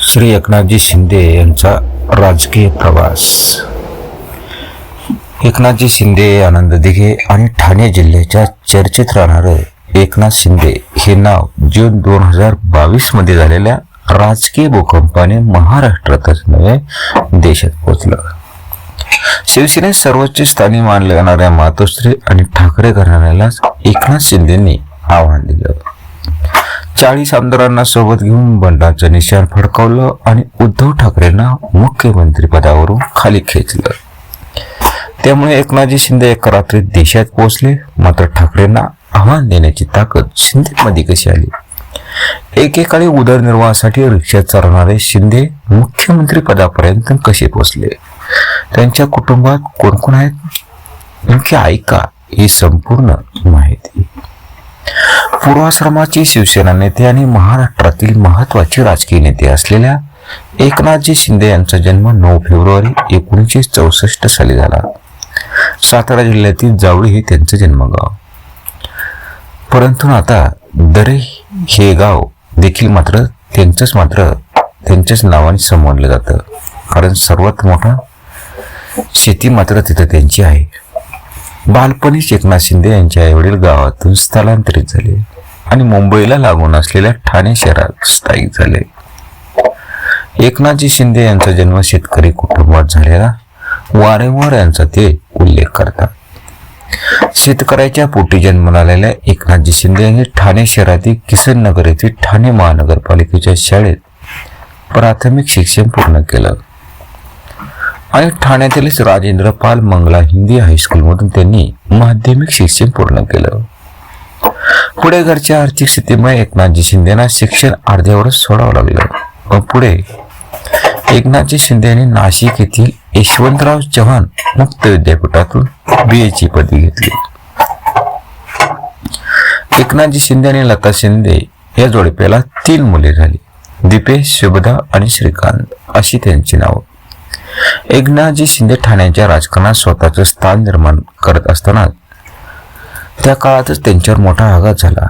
श्री एकनाथजी शिंदे यांचा राजकीय प्रवास. एकनाथजी शिंदे आनंद दिघे आणि ठाणे जिल्ह्याच्या चर्चेत राहणारे एकनाथ शिंदे हे नाव जून दोन हजार बावीसमध्ये झालेल्या राजकीय भूकंपाने महाराष्ट्रातच नव्हे देशात पोचलं शिवसेनेत सर्वोच्च स्थानी मानल्या जाणाऱ्या मातोश्री आणि ठाकरे घराण्याला एकनाथ शिंदेंनी आव्हान दिलं. चाळीस आमदारांना सोबत घेऊन बंडाचं निशाण फडकावलं आणि उद्धव ठाकरेंना मुख्यमंत्री पदावरून खाली खेचलं. त्यामुळे एकनाथजी शिंदे एका रात्रीत देशात पोहोचले मात्र ठाकरेंना आव्हान देण्याची ताकद शिंदेमध्ये कशी आली? एकेकाळी उदरनिर्वाहासाठी रिक्षा चालवणारे शिंदे मुख्यमंत्री पदापर्यंत कसे पोहोचले? त्यांच्या कुटुंबात कोण कोण आहेत? नेमके ऐका ही संपूर्ण माहिती. पूर्वाश्रमाचे शिवसेना नेते आणि महाराष्ट्रातील महत्त्वाचे राजकीय नेते असलेल्या एकनाथजी शिंदे यांचा जन्म नऊ फेब्रुवारी एकोणीसशे चौसष्ट साली झाला. सातारा जिल्ह्यातील जावळी हे त्यांचं जन्मगाव. परंतु आता दरे हे गाव देखील मात्र त्यांचंच मात्र त्यांच्याच नावाने संबोधलं जातं. कारण सर्वात मोठा शेती मात्र तिथं त्यांची आहे. बालपणीच एकनाथ शिंदे यांचे आईवडील गावातून स्थलांतरित झाले आणि मुंबईला लागून असलेल्या ठाणे शहरात स्थायिक झाले. एकनाथजी शिंदे यांचा जन्म शेतकरी कुटुंबात झालेला वारंवार यांचा ते उल्लेख करतात. शेतकऱ्याच्या पोटी जन्माला आलेल्या एकनाथजी शिंदे यांनी ठाणे शहरातील किसन नगर येथील ठाणे महानगरपालिकेच्या शाळेत प्राथमिक शिक्षण पूर्ण केलं. आणि ठाण्यातीलच राजेंद्र पाल मंगला हिंदी हायस्कूलमधून त्यांनी माध्यमिक शिक्षण पूर्ण केलं. पुढे घरच्या आर्थिक स्थितीमुळे एकनाथजी शिंदेना शिक्षण अर्ध्यावरच सोडावं लागलं. व पुढे एकनाथजी शिंदे यांनी नाशिक येथील यशवंतराव चव्हाण मुक्त विद्यापीठातून बी ए ची पदवी घेतली. एकनाथजी शिंदे आणि लता शिंदे या जोडप्याला तीन मुले झाली. दीपेश शुभदा आणि श्रीकांत अशी त्यांची नावं. एकनाथजी शिंदे ठाण्याच्या राजकारणात स्वतःचं स्थान निर्माण करत असताना त्या काळातच त्यांच्यावर मोठा आघात झाला.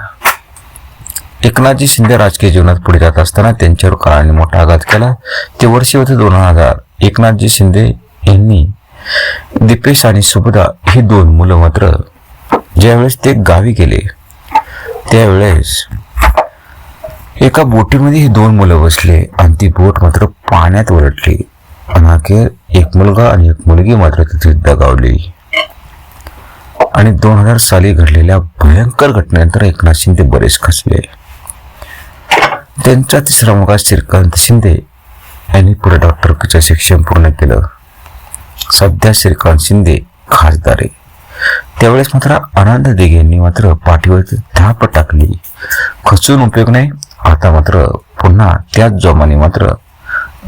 एकनाथजी शिंदे राजकीय जीवनात पुढे जात असताना त्यांच्यावर काळाने मोठा आघात केला. ते वर्षी होते दोन हजार. एकनाथजी शिंदे यांनी दीपेश आणि सुभदा ही दोन मुलं मात्र ज्यावेळेस ते गावी गेले त्यावेळेस एका बोटीमध्ये ही दोन मुलं बसले आणि ती बोट मात्र पाण्यात उलटली अनाखेर अखेर एक मुलगा आणि एक मुलगी मात्र तिथे दगावली. आणि दोन हजार साली घडलेल्या भयंकर घटनेनंतर एकनाथ शिंदे बरेच खचले. त्यांचा तिसरा मुलगा श्रीकांत शिंदे यांनी पुढे डॉक्टरकीचं शिक्षण पूर्ण केलं. सध्या श्रीकांत शिंदे खासदार आहे. त्यावेळेस मात्र आनंद दिघे यांनी मात्र पाठीवरती धाप टाकली. खचून उपयोग नाही. आता मात्र पुन्हा त्याच जोमाने मात्र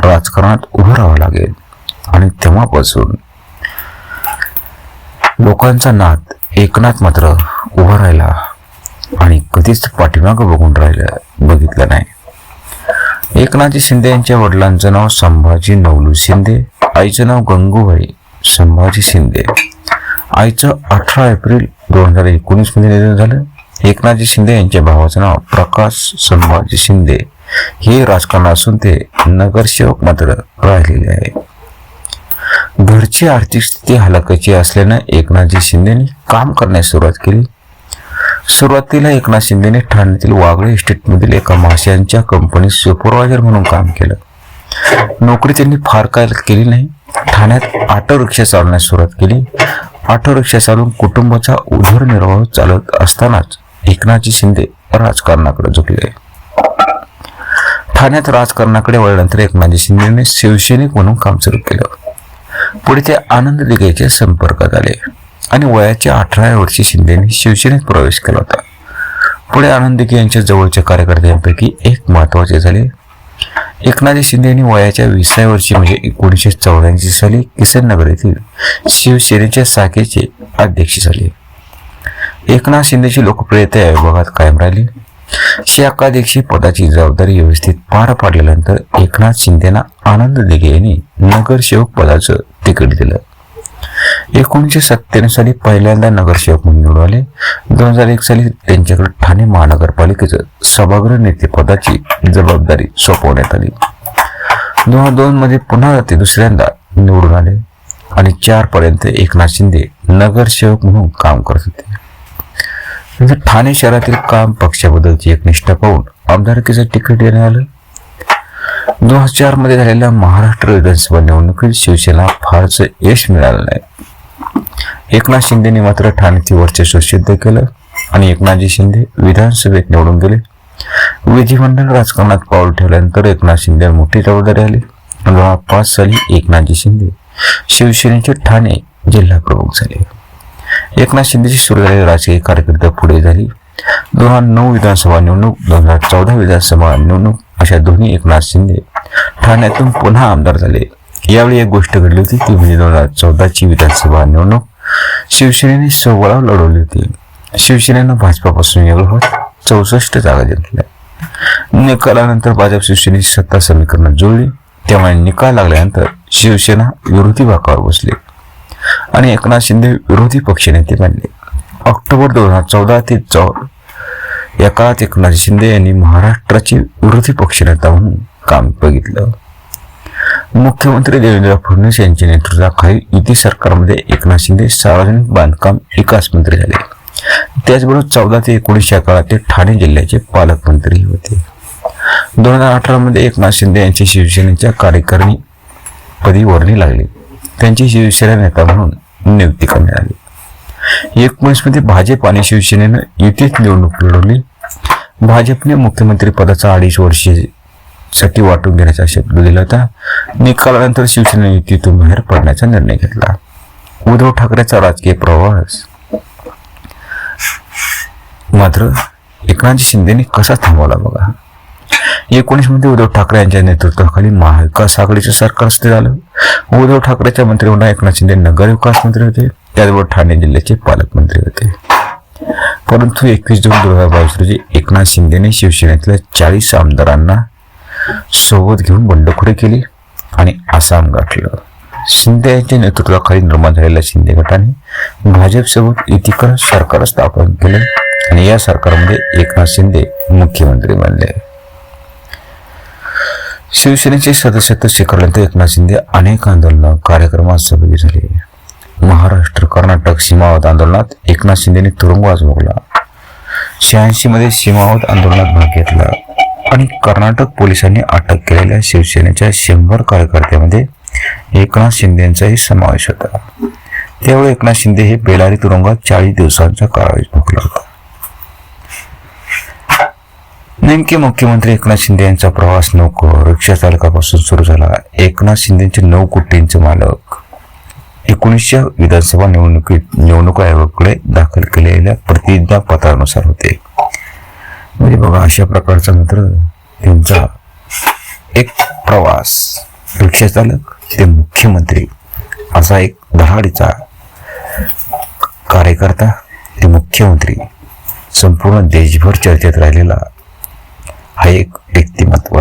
राजकारणात उभं राहावं लागेल. आणि तेव्हापासून लोकांचा नाद एकनाथ मात्र उभा राहिला आणि कधीच पाठीमागं बघून राहिलं बघितलं नाही. एकनाथजी शिंदे यांच्या वडिलांचं नाव संभाजी नवलू शिंदे आईचं नाव गंगूबाई संभाजी शिंदे. आईचं अठरा एप्रिल दोन हजार एकोणीसमध्ये निधन झालं. एकनाथजी शिंदे यांच्या भावाचं नाव प्रकाश संभाजी शिंदे. हे राजकारण असून ते नगरसेवक मात्र राहिलेले आहे. घरची आर्थिक स्थिती हलाखीची असल्यानं एकनाथजी शिंदेने काम करण्यास सुरुवात केली. सुरुवातीला एकनाथ शिंदेने ठाण्यातील वागळे इस्टेटमधील एका माशांच्या कंपनीत सुपरवायझर म्हणून काम केलं. नोकरी त्यांनी फार काय केली नाही. ठाण्यात ऑटो रिक्षा चालवण्यास सुरुवात केली. ऑटो रिक्षा चालवून कुटुंबाचा उदरनिर्वाह चालत असतानाच एकनाथजी शिंदे राजकारणाकडे झुकले. ठाण्यात राजकारणाकडे वळल्यानंतर एकनाथजी शिंदेने शिवसैनिक म्हणून काम सुरू केलं. पुढे ते आनंद दिघेच्या संपर्कात आले आणि वयाच्या अठराव्या वर्षी शिंदेने शिवसेनेत प्रवेश केला होता. पुढे आनंद दिघे यांच्या जवळच्या कार्यकर्त्यांपैकी एक महत्त्वाचे झाले. एकनाथजी शिंदे यांनी वयाच्या विसाव्या वर्षी म्हणजे एकोणीसशे चौऱ्याऐंशी साली किसननगर येथील शिवसेनेच्या शाखेचे अध्यक्ष झाले. एकनाथ शिंदेची लोकप्रियता या विभागात कायम राहिली. शाखाध्यक्षी पदाची जबाबदारी व्यवस्थित पार पाडल्यानंतर एकनाथ शिंदेना आनंद दिघे यांनी नगरसेवक पदाचं तिकीट दिलं. एकोणीसशे सत्त्याण्णव साली पहिल्यांदा नगरसेवक म्हणून निवडून आले. दोन हजार एक साली त्यांच्याकडे ठाणे महानगरपालिकेचं सभागृह नेते पदाची जबाबदारी सोपवण्यात आली. दोन हजार दोन मध्ये पुन्हा ते दुसऱ्यांदा निवडून आले. आणि चार पर्यंत एकनाथ शिंदे नगरसेवक म्हणून काम करत होते. म्हणजे ठाणे शहरातील काम पक्षाबद्दलची एक निष्ठा पाहून आमदारकीचं तिकीट देण्यात आलं? दोन हजारमध्ये झालेल्या महाराष्ट्र विधानसभा निवडणुकीत शिवसेना फारसं यश मिळालं नाही. एकनाथ शिंदेने मात्र ठाण्याचे वर्चस्व सिद्ध केलं आणि एकनाथजी शिंदे विधानसभेत निवडून गेले. विधिमंडळ राजकारणात पाऊल ठेवल्यानंतर एकनाथ शिंदे मोठी जबाबदारी आली. दोन हजार पाच साली एकनाथजी शिंदे शिवसेनेचे ठाणे जिल्हा प्रमुख झाले. एकनाथ शिंदेची सुरू झालेली राजकीय कारकीर्द पुढे झाली. दोन हजार नऊ विधानसभा निवडणूक दोन हजार चौदा विधानसभा निवडणूक अशा दोन्ही एकनाथ शिंदे ठाण्यातून पुन्हा आमदार झाले. यावेळी एक गोष्ट घडली होती ती म्हणजे दोन हजार चौदाची विधानसभा निवडणूक. शिवसेनेने सोहळा लढवली होती. शिवसेनेनं भाजपापासून एवढं होत चौसष्ट जागा जिंकल्या. निकालानंतर भाजप शिवसेनेची सत्ता समीकरणात जुळली. त्यामुळे निकाल लागल्यानंतर शिवसेना विरोधी भागावर बसली. आणि एकनाथ शिंदे विरोधी पक्षनेते बनले. ऑक्टोबर दोन हजार चौदा ते चौ या काळात एकनाथ शिंदे यांनी महाराष्ट्राचे विरोधी पक्षनेता म्हणून काम बघितलं. मुख्यमंत्री देवेंद्र फडणवीस यांच्या नेतृत्वाखाली युती सरकारमध्ये एकनाथ शिंदे सार्वजनिक बांधकाम विकास मंत्री झाले. त्याचबरोबर चौदा ते एकोणीस या काळात ते ठाणे जिल्ह्याचे पालकमंत्री होते. दोन हजार अठरामध्ये एकनाथ शिंदे यांची शिवसेनेच्या कार्यकारिणी पदी वर्णी लागली. त्यांची शिवसेना नेता म्हणून नियुक्ती करण्यात आली. एकोणीसमध्ये भाजप आणि शिवसेनेनं युतीत निवडणूक लढवली. भाजपने मुख्यमंत्री पदाचा अडीच वर्षेसाठी वाटून घेण्याचा शब्द दिला होता. निकालानंतर शिवसेना युतीतून बाहेर पडण्याचा निर्णय घेतला. उद्धव ठाकरेचा राजकीय प्रवास. मात्र एकनाथ शिंदेने कसा थांबवला बघा. एकोणीसमध्ये उद्धव ठाकरे यांच्या नेतृत्वाखाली महाविकास आघाडीचं सरकार स्थिर झालं. उद्धव ठाकरेच्या मंत्री म्हणून एकनाथ शिंदे नगर विकास मंत्री होते. त्याचबरोबर ठाणे जिल्ह्याचे पालकमंत्री होते. परंतु एकवीस जून दोन हजार बावीस रोजी एकनाथ शिंदेने शिवसेनेतल्या चाळीस आमदारांना सोबत घेऊन बंडखोरी केली आणि आसाम गाठलं. शिंदे यांच्या नेतृत्वाखाली निर्माण झालेल्या शिंदे गटाने भाजपसोबत युतीकर सरकार स्थापन केले आणि या सरकारमध्ये एकनाथ शिंदे मुख्यमंत्री बनले. शिवसेनेचे सदस्यत्व स्वीकारल्यानंतर एकनाथ शिंदे अनेक आंदोलन कार्यक्रमात सहभागी झाले. महाराष्ट्र कर्नाटक सीमावत आंदोलनात एकनाथ शिंदेने तुरुंगवास भोगला शहाऐंशी मध्ये सीमावत आंदोलनात भाग घेतला आणि कर्नाटक पोलिसांनी अटक केलेल्या शिवसेनेच्या शंभर कार्यकर्त्यामध्ये एकनाथ शिंदेचाही समावेश होता. त्यावेळी एकनाथ शिंदे हे बेलारी तुरुंगात चाळीस दिवसांचा कारावास भोगला होता. नेमके मुख्यमंत्री एकनाथ शिंदे यांचा प्रवास नको रिक्षा चालकापासून सुरू झाला. एकनाथ शिंदेचे नऊ कोटींचे मालक. एकोणीसशे विधानसभा निवडणुकीत निवडणूक आयोगाकडे दाखल केलेल्या प्रतिज्ञा पत्रानुसार होते. म्हणजे बघा अशा प्रकारचा मित्र त्यांचा एक प्रवास. रिक्षा चालक ते मुख्यमंत्री. असा एक दहाडीचा कार्यकर्ता ते मुख्यमंत्री. संपूर्ण देशभर चर्चेत राहिलेला हा एक व्यक्तिमत्व.